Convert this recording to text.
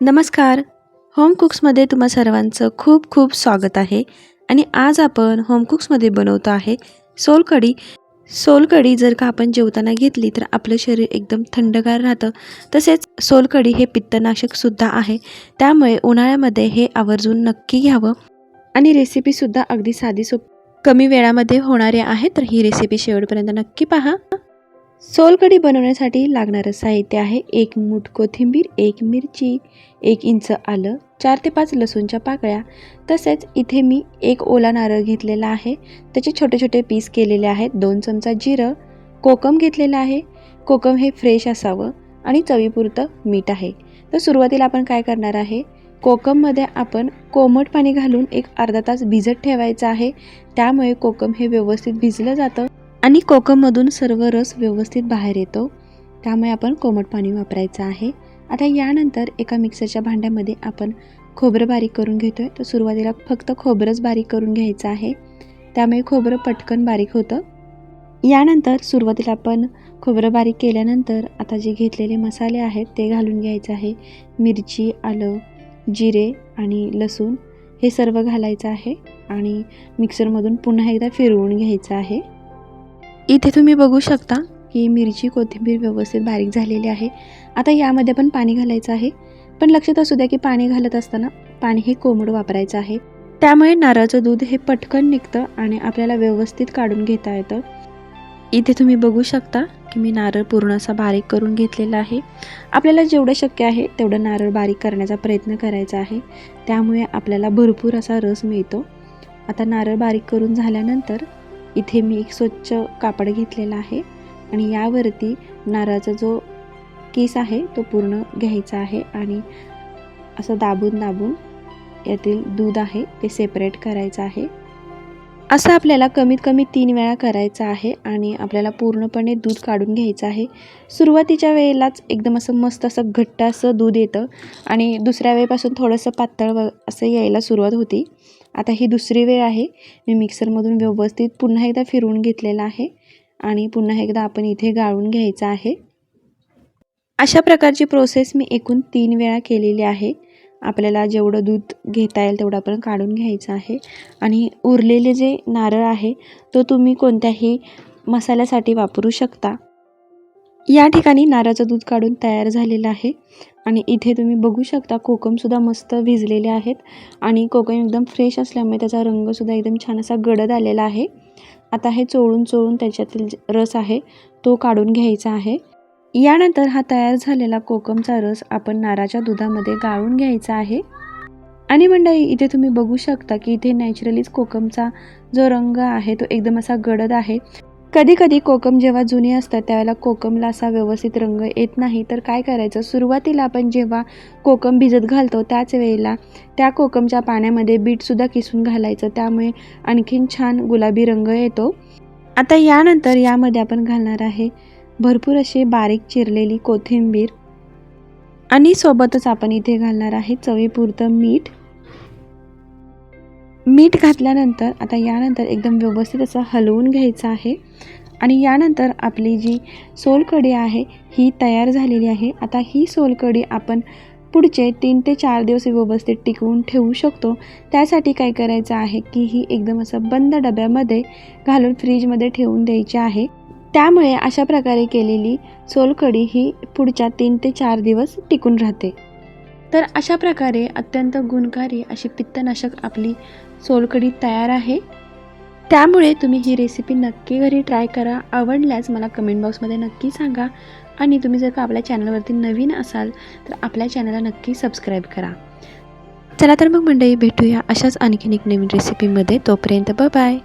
नमस्कार. होम कुक्समध्ये तुम्हा सर्वांचं खूप खूप स्वागत आहे. आणि आज आपण होम कुक्समध्ये बनवतो आहे सोलकढी. सोलकढी जर का आपण जेवताना घेतली तर आपलं शरीर एकदम थंडगार राहतं. तसेच सोलकढी हे पित्तनाशकसुद्धा आहे. त्यामुळे उन्हाळ्यामध्ये हे आवर्जून नक्की घ्यावं. आणि रेसिपीसुद्धा अगदी साधी सोप कमी वेळामध्ये होणारे आहे तर ही रेसिपी शेवटपर्यंत नक्की पहा. सोलकढी बनवण्यासाठी लागणारं साहित्य आहे एक मूठ कोथिंबीर एक मिरची एक इंच आलं चार ते पाच लसूणच्या पाकळ्या. तसेच इथे मी एक ओला नारळ घेतलेला आहे. त्याचे छोटे छोटे पीस केलेले आहेत. दोन चमचा जिरं कोकम घेतलेलं आहे. कोकम हे फ्रेश असावं आणि चवीपुरतं मीठ आहे. तर सुरुवातीला आपण काय करणार आहे? कोकममध्ये आपण कोमट पाणी घालून एक अर्धा तास भिजत ठेवायचं आहे. त्यामुळे कोकम हे व्यवस्थित भिजलं जातं. आणि कोकममधून सर्व रस व्यवस्थित बाहेर येतो. त्यामुळे आपण कोमट पाणी वापरायचं आहे. आता यानंतर एका मिक्सरच्या भांड्यामध्ये आपण खोबरं बारीक करून घेतो आहे तर सुरुवातीला फक्त खोबरंच बारीक करून घ्यायचं आहे. त्यामुळे खोबरं पटकन बारीक होतं. यानंतर सुरुवातीला आपण खोबरं बारीक केल्यानंतर आता जे घेतलेले मसाले आहेत ते घालून घ्यायचं आहे. मिरची आलं जिरे आणि लसूण हे सर्व घालायचं आहे. आणि मिक्सरमधून पुन्हा एकदा फिरवून घ्यायचं आहे. इथे तुम्ही बघू शकता की मिरची कोथिंबीर व्यवस्थित बारीक झालेली आहे. आता यामध्ये पण पाणी घालायचं आहे. पण लक्षात असू द्या की पाणी घालत असताना पाणी हे कोंबड वापरायचं आहे. त्यामुळे नारळाचं दूध हे पटकन निघतं आणि आपल्याला व्यवस्थित काढून घेता येतं. इथे तुम्ही बघू शकता की मी नारळ पूर्ण असा बारीक करून घेतलेला आहे. आपल्याला जेवढं शक्य आहे तेवढं नारळ बारीक करण्याचा प्रयत्न करायचा आहे. त्यामुळे आपल्याला भरपूर असा रस मिळतो. आता नारळ बारीक करून झाल्यानंतर इथे मी एक स्वच्छ कापड घेतलेला आहे आणि यावरती नारळाचा जो केस आहे तो पूर्ण घ्यायचा आहे आणि असं दाबून दाबून यातील दूध आहे ते सेपरेट करायचं आहे. असं आपल्याला कमीत कमी तीन वेळा करायचं आहे आणि आपल्याला पूर्णपणे दूध काढून घ्यायचं आहे. सुरुवातीच्या वेळेलाच एकदम असं मस्त असं घट्ट असं दूध येतं आणि दुसऱ्या वेळेपासून थोडंसं पातळ व असं यायला सुरुवात होती. आता ही दुसरी वेळ आहे. मी मिक्सरमधून व्यवस्थित पुन्हा एकदा फिरवून घेतलेला आहे आणि पुन्हा एकदा आपण इथे गाळून घ्यायचं आहे. अशा प्रकारची प्रोसेस मी एकूण तीन वेळा केलेली आहे. आपल्याला जेवढं दूध घेता येईल तेवढं आपण काढून घ्यायचं आहे. आणि उरलेले जे नारळ आहे तो तुम्ही कोणत्याही मसाल्यासाठी वापरू शकता. या ठिकाणी नारळाचं दूध काढून तयार झालेलं आहे. आणि इथे तुम्ही बघू शकता कोकमसुद्धा मस्त भिजलेले आहेत. आणि कोकम एकदम फ्रेश असल्यामुळे त्याचा रंगसुद्धा एकदम छान असा गडद आलेला आहे. आता हे चोळून चोळून त्याच्यातील रस आहे तो काढून घ्यायचा आहे. यानंतर हा तयार झालेला कोकमचा रस आपण नाराच्या दुधामध्ये गाळून घ्यायचा आहे. आणि मंडळी इथे तुम्ही बघू शकता की इथे नॅचरलीच कोकमचा जो रंग आहे तो एकदम असा गडद आहे. कधी कधी कोकम जेव्हा जुनी असतात त्यावेळेला कोकमला असा व्यवस्थित रंग येत नाही. तर काय करायचं? सुरुवातीला आपण जेव्हा कोकम भिजत घालतो त्याच वेळेला त्या कोकमच्या पाण्यामध्ये बीटसुद्धा किसून घालायचं. त्यामुळे आणखीन छान गुलाबी रंग येतो. आता यानंतर यामध्ये आपण घालणार आहे भरपूर असे बारीक चिरलेली कोथिंबीर. आणि सोबतच आपण इथे घालणार आहे चवीपुरतं मीठ. मीठ घातल्यानंतर आता यानंतर एकदम व्यवस्थित असं हलवून घ्यायचं आहे. आणि यानंतर आपली जी सोलकढी आहे ही तयार झालेली आहे. आता ही सोलकढी आपण पुढचे तीन ते चार दिवस व्यवस्थित टिकवून ठेवू शकतो. त्यासाठी काय करायचं आहे की ही एकदम असं बंद डब्यामध्ये घालून फ्रीजमध्ये ठेवून द्यायची आहे. त्यामुळे अशा प्रकारे केलेली सोलकढी ही पुढच्या तीन ते चार दिवस टिकून राहते. तर अशा प्रकारे अत्यंत गुणकारी अशी पित्तनाशक आपली सोलकढी तयार आहे. त्यामुळे तुम्ही ही रेसिपी नक्की घरी ट्राय करा. आवडल्यास मला कमेंट बॉक्समध्ये नक्की सांगा. आणि तुम्ही जर का आपल्या चॅनलवरती नवीन असाल तर आपल्या चॅनलला नक्की सबस्क्राईब करा. चला तर मग मंडळी भेटूया अशाच आणखीन एक नवीन रेसिपीमध्ये तोपर्यंत बाय